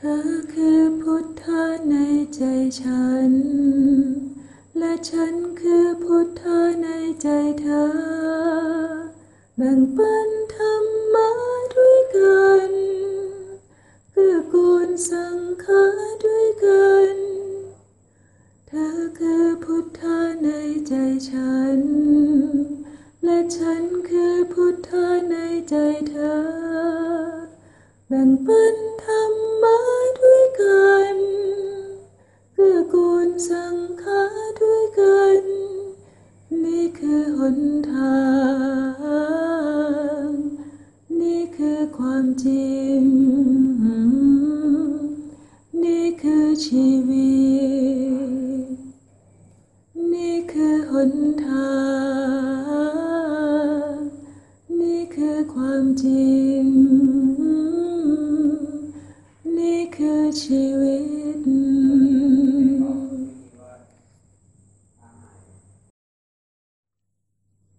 เธอคือพุทธะในใจฉัน และฉันคือพุทธะในใจเธอ แบ่งปันธรรมะด้วยกันเกื้อกูลสังขาด้วยกัน เธอคือพุทธะในใจฉัน และฉันคือพุทธะในใจเธอ แบ่งปันธรรม สังขาด้วยกัน นี่คือหนทาง นี่คือความจริง นี่คือชีวิต นี่คือหนทาง นี่คือความจริง นี่คือชีวิต